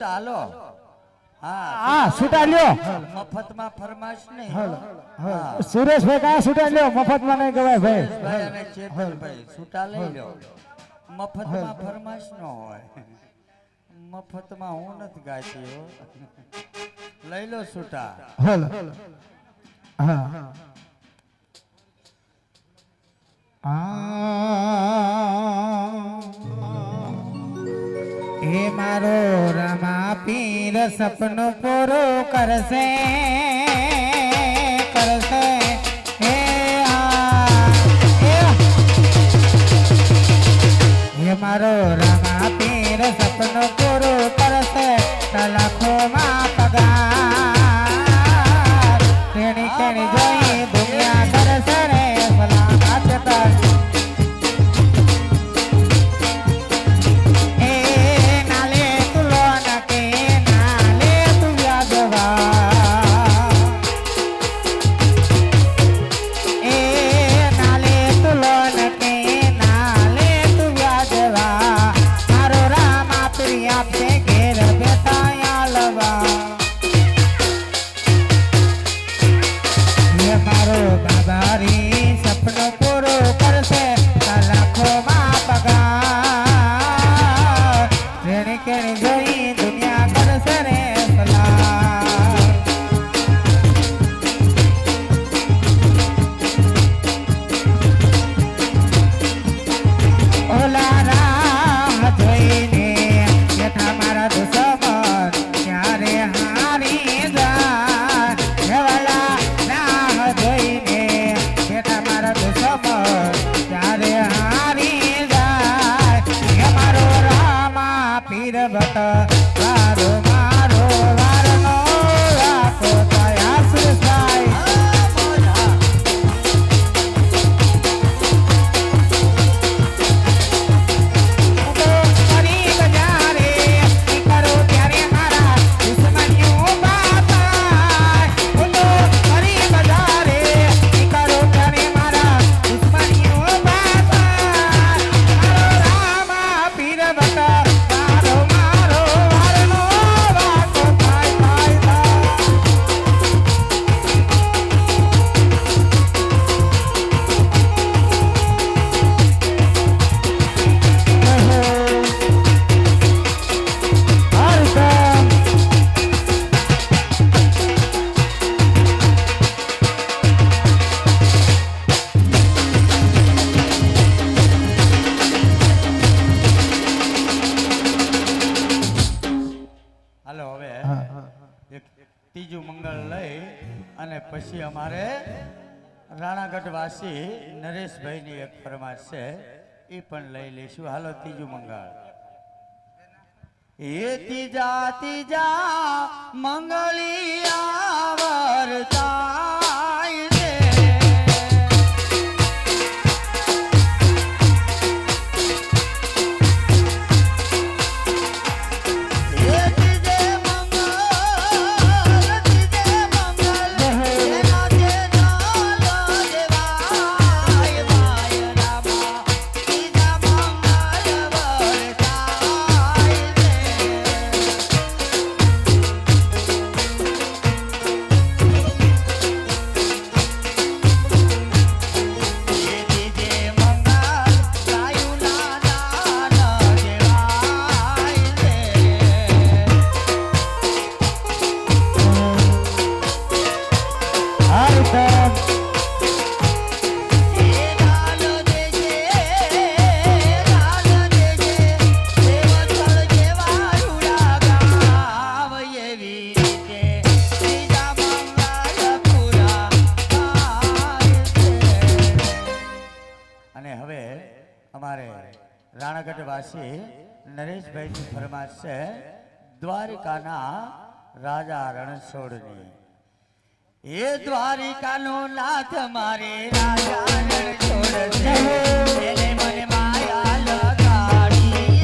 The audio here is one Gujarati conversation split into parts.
ચાલો. હા હા છૂટા લ્યો. મફતમાં ફરમાશ નહીં. હાલો. સુરેશભાઈ કા છૂટા લ્યો? મફતમાં નહીં ગવાય ભાઈ. અને ચેતનભાઈ છૂટા લઈ લો મફતમાં ફરમાશ ન હોય. મફતમાં હું નથી ગાતી હો. લઈ લો છૂટા. હા. હા. એ મારો રમા પીર સપનું પૂરો કરશે કરશે. હે હે મારો રમા પીર સપનું પૂરો કરશે લાખોમાં પગાર. તેણી તેણી ત્રીજું મંગળ લઈ અને પછી અમારે રાણાગઢવાસી નરેશભાઈની એક ફરમાશ છે, એ પણ લઈ લઈશું. હાલો, ત્રીજું મંગળ. એ ત્રીજા ત્રીજા મંગળી વરતાય વાસી નરેશભાઈની ફરમાશ છે દ્વારિકાના રાજા રણછોડની, એ દ્વારિકાનો નાથ મારે રાજા રણછોડ છે મને માયા લગાડી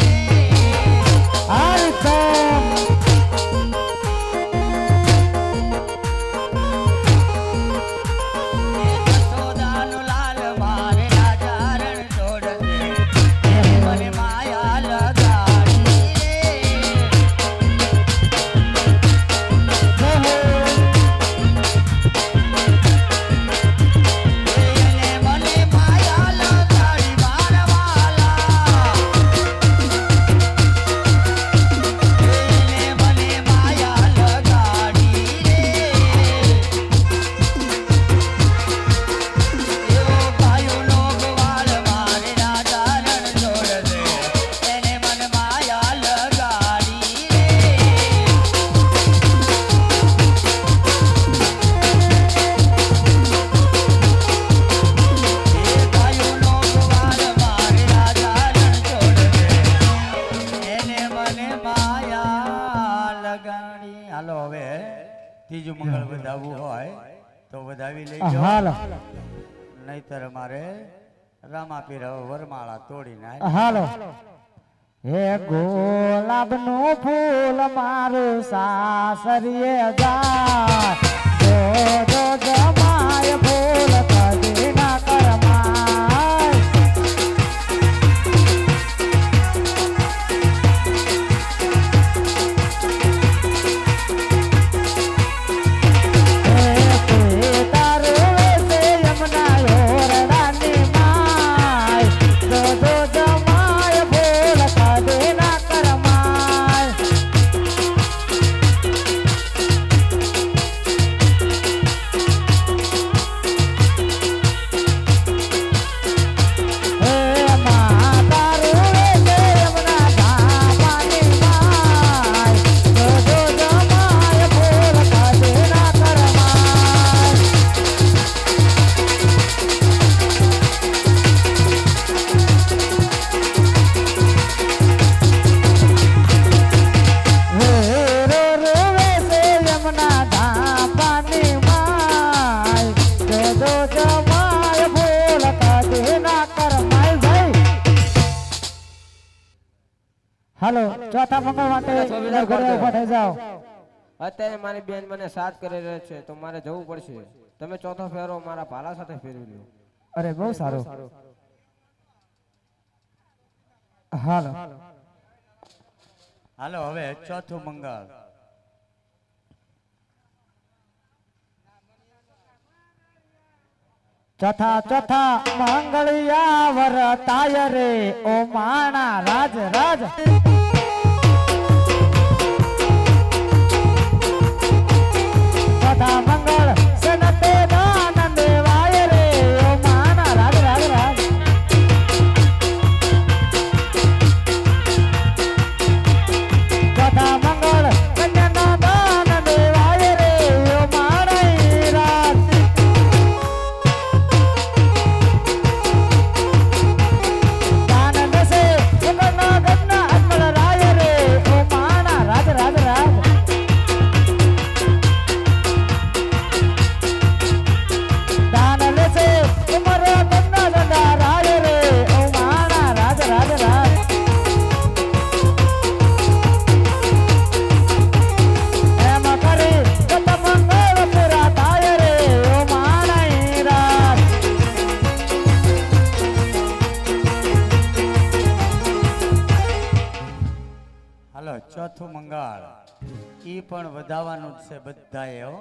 વધાવવું હોય તો વધાવી લેજો. હાલો. નહીતર અમારે રામાપીર હવે વરમાળા તોડીને આલી. હાલો. હે ગુલાબનું ફૂલ મારું સાસરીએ જા જો જો જમાય ફૂલ હાલો ચોથા મંગળ માટે ઘરે ઊભા થઈ જાઓ. અત્યારે મારી બેન મને સાથ કરી રહી છે તો મારે જવું પડશે. તમે ચોથો ફેરો મારા ભાલા સાથે ફેરવી લો. અરે બહુ સારું. હાલો. હાલો હવે ચોથું મંગળ. ચોથા ચોથા મંગળિયા વરતાય રે ઓ માણા રાજ રાજ. ચોથા મંગળ સનતે હાલો ચોથું મંગળ. એ પણ વધાવવાનું જ છે બધાએ હો.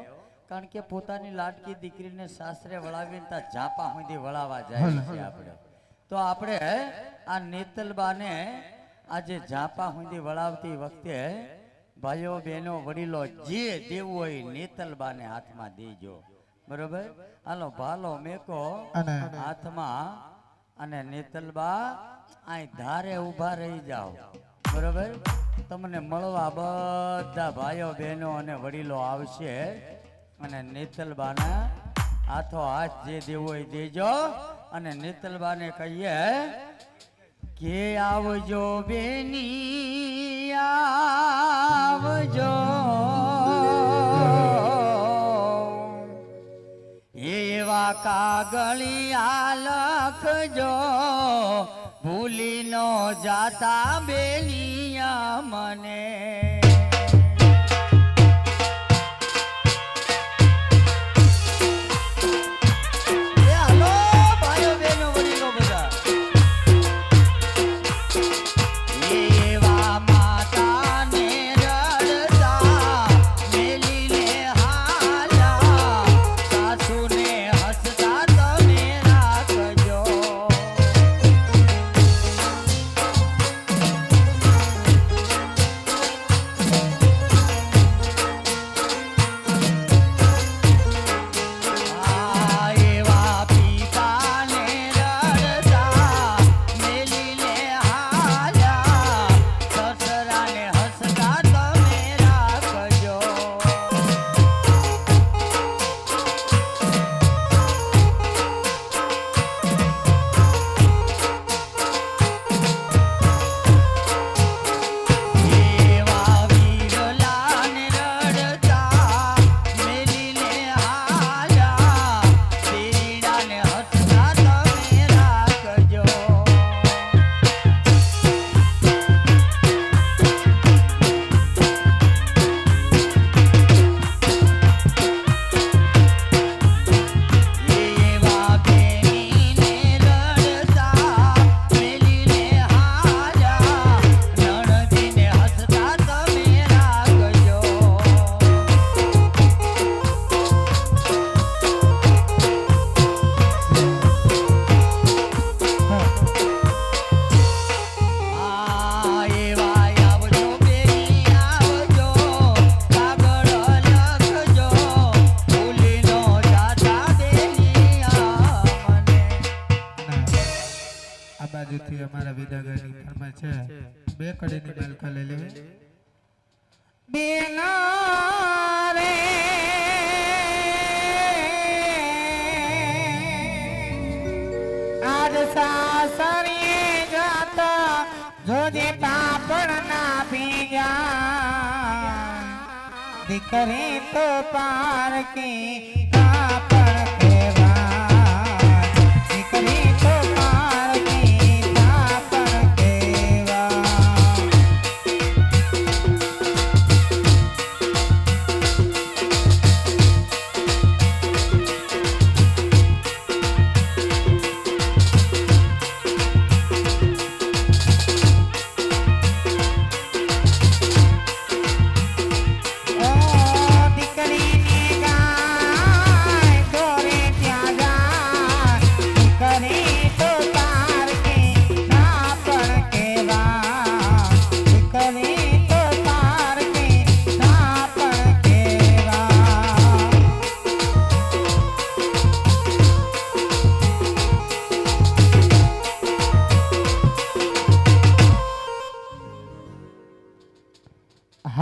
કારણ કે પોતાની લાડકી દીકરીને સાસરે વળાવીને ત્યાં ઝાપા સુધી વળાવવા જાય છે આપણે. તો આપણે આ નેતલબાને આજે ઝાપા સુધી વળાવતી વખતે ભાઈઓ બહેનો વડીલો જે દેવું હોય નેતલબાને હાથમાં દેજો. બરોબર? હાલો ભાલો મેકો હાથમાં અને નેતલબા અહીં ધારે ઊભા રહી જાઓ. બરોબર? તમને મળવા બધા ભાઈઓ, બહેનો અને વડીલો આવશે. અને નીતલબાના હાથો હાથ જે દેવો એ દેજો. અને નીતલબાને કહીએ, કે આવજો બેની, આવજો. એવા કાગળિયા લખજો ભૂલી નો જાતા બેલિયા મને. કડીની માલકા લઈ લેવી બેનો રે. સાસરીએ જાતા જોજે પાપણ ના પીયા દીકરી તો પારકી પાપણ કેવા દીકરી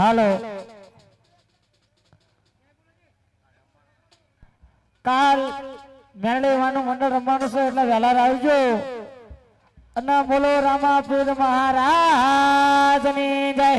હાલો. કાલ મેળેવાનું મંડળ રમવાનું છે એટલે વહેલા આવજો. અને બોલો રામાપીર મહારાજની જય.